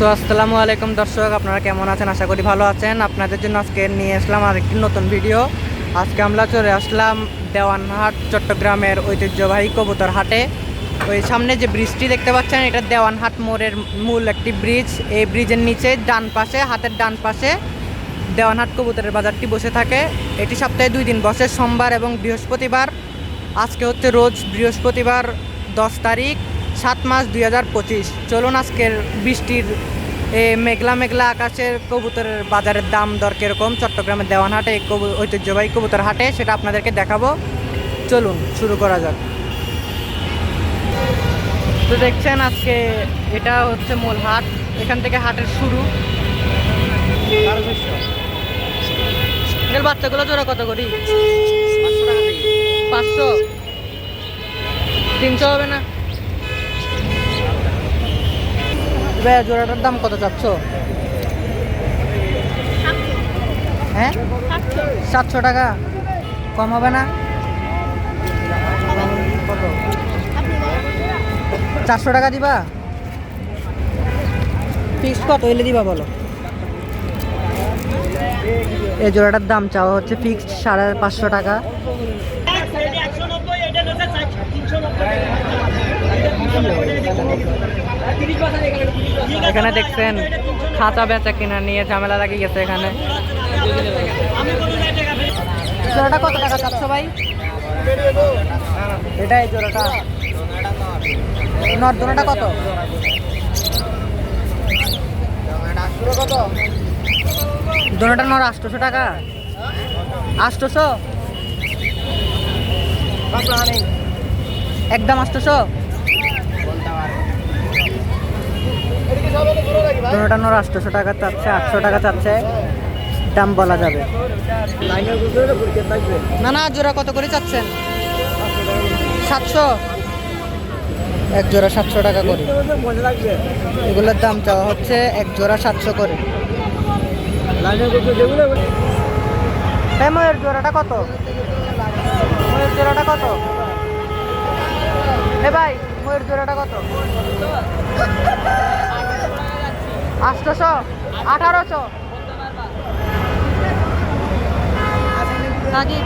So আসসালামু আলাইকুম দর্শক, আপনারা কেমন আছেন? আশা করি ভালো আছেন। আপনাদের জন্য আজকে নিয়ে আসলাম আরেকটি নতুন ভিডিও। আজকে আমরা চলে আসলাম দেওয়ানহাট, চট্টগ্রামের ঐতিহ্যবাহী কবুতর হাটে। ওই সামনে যে ব্রিজটি দেখতে পাচ্ছেন, এটা দেওয়ানহাট মোড়ের মূল একটি ব্রিজ এই ব্রিজের নিচে, ডান পাশে, হাতের ডান পাশে দেওয়ানহাট কবুতরের বাজারটি বসে থাকে। এটি সপ্তাহে দুই দিন বসে, সোমবার এবং বৃহস্পতিবার। আজকে হচ্ছে রোজ বৃহস্পতিবার, দশ তারিখ। সাত মাস দুই হাজার পঁচিশ। চলুন আজকের বৃষ্টির মেঘলা মেঘলা আকাশের কবুতরের বাজারের দাম দর কীরকম? চট্টগ্রামের দেওয়ানহাটে এই কবু, ঐতিহ্যবাহী কবুতর হাটে সেটা আপনাদেরকে দেখাবো। চলুন, শুরু করা যাক। তো দেখছেন আজকে এটা হচ্ছে মূল হাট। এখান থেকে হাটের শুরু। বাচ্চাগুলো জোড়া কত করি? পাঁচশো? তিনশো হবে না? ভাইয়া জোড়াটার দাম কত চাচ্ছ? হ্যাঁ? সাতশো টাকা। কম হবে না? কত চারশো টাকা দিবা? ফিক্স কত হইলে দিবা বলো? এই জোড়াটার দাম চাওয়া হচ্ছে ফিক্সড সাড়ে পাঁচশো টাকা। এখানে দেখছেন খাঁচা বেচা কিনা নিয়ে ঝামেলা লাগিয়ে গেছে এখানে। জোড়াটা কত টাকা চাচ্ছ ভাই? এটা এই জোড়াটা নর্দনাটা কত? দোনোটা নর আটশোশো টাকা। আটশোশো? একদম আটশোশো? দোনোটা নর আটশোশো টাকা চাচ্ছে আটশো টাকা চাচ্ছে দাম বলা যাবে। না না জোড়া কত করে চাচ্ছেন? সাতশো। এক জোড়া সাতশো টাকা করে। এগুলোর দাম চাওয়া হচ্ছে এক জোড়া সাতশো করে। ময়ের জোড়াটা কত? ময়ের জোড়াটা কত? হে ভাই ময়ের জোড়াটা কত? আটশোশো আঠারোশো। নাকি